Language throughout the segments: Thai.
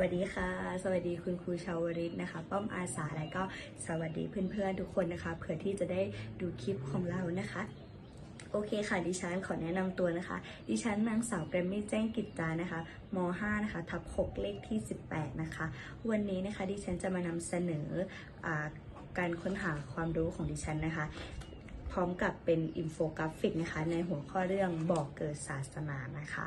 วัสดีค่ะ สวัสดีคุณครูชาวริตนะคะ ป้อมอาสาและก็สวัสดีเพื่อนๆทุกคนนะคะเผื่อที่จะได้ดูคลิปของเรานะคะ โอเคค่ะดิฉันขอแนะนำตัวนะคะ ดิฉันนางสาวแกรมมี่แจ้งกิจจานะคะม 5 นะคะทับ 6 เลขที่ 18 นะคะ วันนี้นะคะดิฉันจะมานำเสนออการค้นหาความรู้ของดิฉันนะคะพร้อมกับเป็นอินโฟกราฟิกนะคะในหัวข้อเรื่องบอกเกิดศาสนานะคะ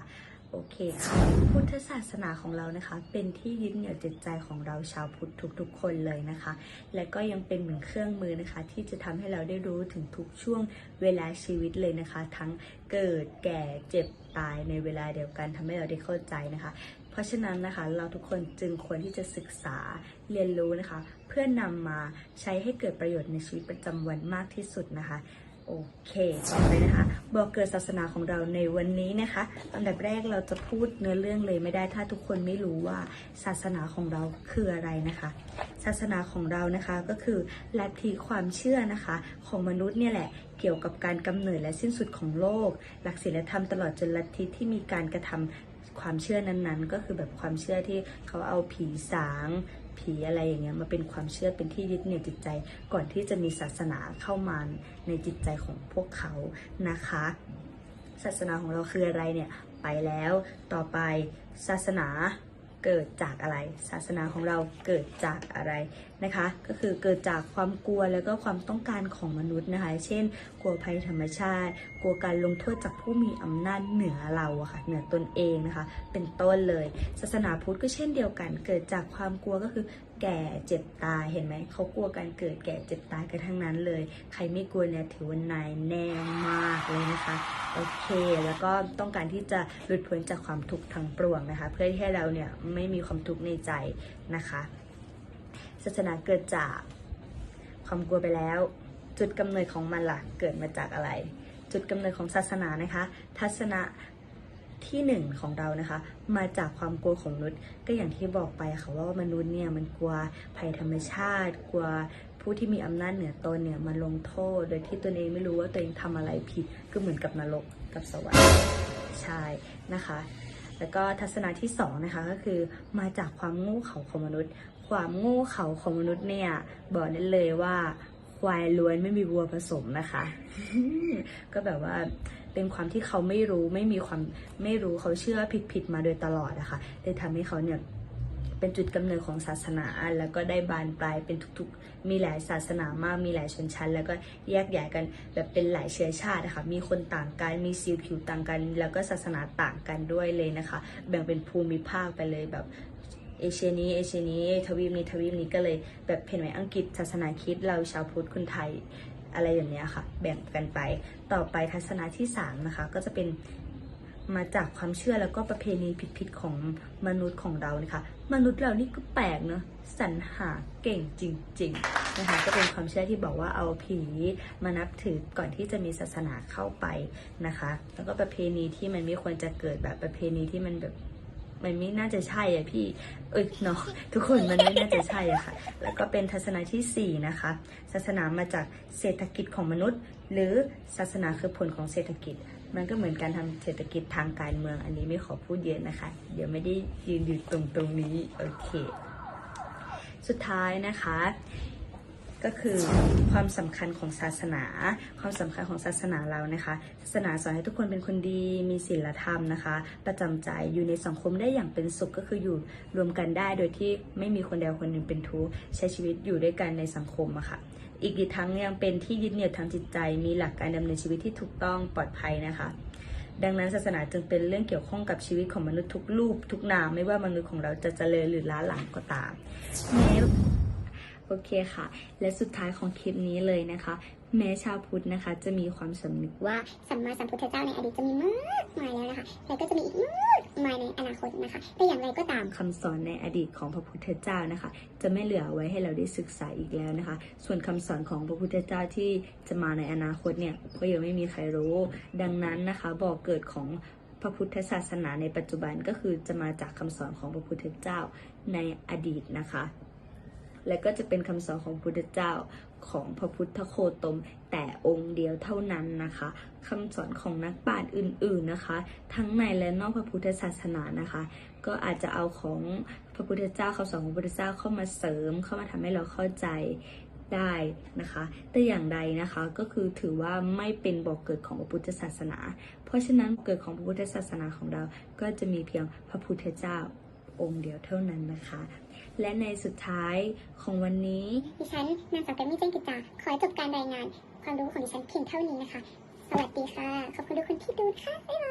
โอเคค่ะ พุทธศาสนาของเรานะคะ เป็นที่ยึดเหนี่ยวจิตใจของเราชาวพุทธทุกๆ คนเลยนะคะ และก็ยังเป็นเหมือนเครื่องมือนะคะ ที่จะทำให้เราได้รู้ถึงทุกช่วงเวลาชีวิตเลยนะคะ ทั้งเกิดแก่เจ็บตายในเวลาเดียวกันทำให้เราได้เข้าใจนะคะ เพราะฉะนั้นนะคะเราทุกคนจึงควรที่จะศึกษาเรียนรู้นะคะ เพื่อนนำมาใช้ให้เกิดประโยชน์ในชีวิตประจำวันมากที่สุดนะคะ โอเคต่อไปนะคะบอกเกิดศาสนาของเราในวันนี้นะคะอันดับแรกเราจะพูดเนื้อเรื่องเลยไม่ได้ถ้าทุกคนไม่รู้ว่าศาสนาของเราคืออะไรนะคะ ศาสนาของเรานะคะก็คือลัทธิความเชื่อนะคะของมนุษย์เนี่ยแหละเกี่ยวกับการกำเนิดและสิ้นสุดของโลก หลักศีลธรรมตลอดจนลัทธิที่มีการกระทำความเชื่อนั้นๆ ก็คือแบบความเชื่อที่เขาเอาผีสาง ผีอะไรอย่างเงี้ยมาเป็นความเชื่อเป็นที่ยึดเหนี่ยวจิตใจ ก่อนที่จะมีศาสนาเข้ามาในจิตใจของพวกเขานะคะ ศาสนาของเราคืออะไรเนี่ยไปแล้วต่อไปศาสนา เกิดจากอะไร ศาสนาของเราเกิดจากอะไรนะคะ ก็คือเกิดจากความกลัวแล้วก็ความต้องการของมนุษย์นะคะ เช่น กลัวภัยธรรมชาติ กลัวการลงโทษจากผู้มีอำนาจเหนือเราอะค่ะ เหนือตนเองนะคะ เป็นต้นเลย ศาสนาพุทธก็เช่นเดียวกัน เกิดจากความกลัวก็คือ แก่เจ็บตายเห็นไหมเขากลัวการเกิดแก่เจ็บตายกันทั้งนั้นเลย ใครไม่กลัวเนี่ยถือว่านายแน่มากเลยนะคะโอเค แล้วก็ต้องการที่จะหลุดพ้นจากความทุกข์ทั้งปวงนะคะ เพื่อที่ให้เราเนี่ยไม่มีความทุกข์ในใจนะคะศาสนาเกิดจากความกลัวไปแล้ว จุดกำเนิดของมันล่ะเกิดมาจากอะไร จุดกำเนิดของศาสนานะคะ ทัศนะ ที่หนึ่งของเรานะคะ มาจากความกลัวของมนุษย์ก็อย่างที่บอกไปค่ะว่ามนุษย์เนี่ยมันกลัวภัยธรรมชาติ กลัวผู้ที่มีอำนาจเหนือตนเนี่ยมาลงโทษ โดยที่ตนเองไม่รู้ว่าตัวเองทำอะไรผิดก็เหมือนกับนรกกับสวรรค์ใช่นะคะ แล้วก็ทัศนะที่สองนะคะก็คือมาจากความโง่เขาของมนุษย์ ความโง่เขาของมนุษย์เนี่ยบอกได้เลยว่าควายล้วนไม่มีวัวผสมนะคะ ก็แบบว่า เป็นความที่เขาไม่รู้ไม่มีความไม่รู้เขาเชื่อผิดผิดๆมาโดยตลอดนะคะเลยทำให้เขาเนี่ยเป็นจุดกำเนิดของศาสนาแล้วก็ได้บานปลายเป็นทุกๆ มีหลายศาสนามากมีหลายชนชั้น แล้วก็แยกย้ายกันแบบเป็นหลายเชื้อชาตินะคะมีคนต่างกันมีสีผิวต่างกัน แล้วก็ศาสนาต่างกันด้วยเลยนะคะ แบ่งเป็นภูมิภาคไปเลยแบบเอเชียนี้เอเชียนี้ทวีปนี้ทวีปนี้ก็เลยแบบเห็นไหมอังกฤษศาสนาคิดเราชาวพุทธคนไทย อะไรอย่างเนี้ยค่ะ แบ่งกันไป ต่อไปทัศนะที่สามนะคะ ก็จะเป็นมาจากความเชื่อแล้วก็ประเพณีผิดๆของมนุษย์ของเรานะคะ มนุษย์เรานี่ก็แปลกเนอะสรรหาเก่งจริงๆนะคะก็เป็นความเชื่อที่บอกว่าเอาผีมานับถือก่อนที่จะมีศาสนาเข้าไปนะคะ แล้วก็ประเพณีที่มันไม่ควรจะเกิดแบบประเพณีที่มันแบบ มันไม่น่าจะใช่อะพี่ เอ้ยเนาะทุกคนมันไม่น่าจะใช่อะค่ะ แล้วก็เป็นทัศนะที่สี่นะคะ ศาสนามาจากเศรษฐกิจของมนุษย์ หรือศาสนาคือผลของเศรษฐกิจ มันก็เหมือนการทำเศรษฐกิจทางการเมือง อันนี้ไม่ขอพูดเยอะนะคะ เดี๋ยวไม่ได้ยืนอยู่ตรงตรงนี้ โอเค สุดท้ายนะคะ ก็คือความสำคัญของศาสนา ความสำคัญของศาสนาเรานะคะ ศาสนาสอนให้ทุกคนเป็นคนดีมีศีลธรรมนะคะ ประจำใจอยู่ในสังคมได้อย่างเป็นสุขก็คืออยู่รวมกันได้โดยที่ไม่มีคนใดคนหนึ่งเป็นทุกข์ใช้ชีวิตอยู่ด้วยกันในสังคมอะค่ะอีกทั้งยังเป็นที่ยึดเหนี่ยวทางจิตใจ มีหลักการดำเนินชีวิตที่ถูกต้องปลอดภัยนะคะดังนั้นศาสนาจึงเป็นเรื่องเกี่ยวข้องกับชีวิตของมนุษย์ทุกรูปทุกนามไม่ว่ามนุษย์ของเราจะเจริญหรือล้าหลังก็ตามแม้ โอเคค่ะ และสุดท้ายของคลิปนี้เลยนะคะ แม้ชาวพุทธนะคะ จะมีความสำนึกว่าสัมมาสัมพุทธเจ้าในอดีตจะมีมากมายแล้วนะคะแล้วก็จะมีอีกมากมายในอนาคตนะคะแต่อย่างไรก็ตามคำสอนในอดีตของพระพุทธเจ้านะคะ จะไม่เหลือไว้ให้เราได้ศึกษาอีกแล้วนะคะ ส่วนคำสอนของพระพุทธเจ้าที่จะมาในอนาคตเนี่ยก็ยังไม่มีใครรู้ ดังนั้นนะคะบอกเกิดของพระพุทธศาสนาในปัจจุบันก็คือจะมาจากคำสอนของพระพุทธเจ้าในอดีตนะคะ และก็จะเป็นคำสอนของพระพุทธเจ้าของพระพุทธโคตม แต่องค์เดียวเท่านั้นนะคะคำสอนของนักปราชญ์อื่น ๆนะคะ ทั้งในและนอกพระพุทธศาสนานะคะ ก็อาจจะเอาของพระพุทธเจ้าคำสอนของพระพุทธเจ้าเข้ามาเสริม เข้ามาทำให้เราเข้าใจได้นะคะ แต่อย่างใดนะคะก็คือถือว่าไม่เป็นบอกเกิดของพระพุทธศาสนา เพราะฉะนั้นเกิดของพระพุทธศาสนาของเราก็จะมีเพียงพระพุทธเจ้าองค์เดียวเท่านั้นนะคะ และในสุดท้ายของวันนี้ ดิฉันนางสาวแกมมี่เจนกิจจาขอจบการรายงาน ความรู้ของดิฉันเพียงเท่านี้นะคะ สวัสดีค่ะ ขอบคุณทุกคนที่ดูค่ะบ๊ายบาย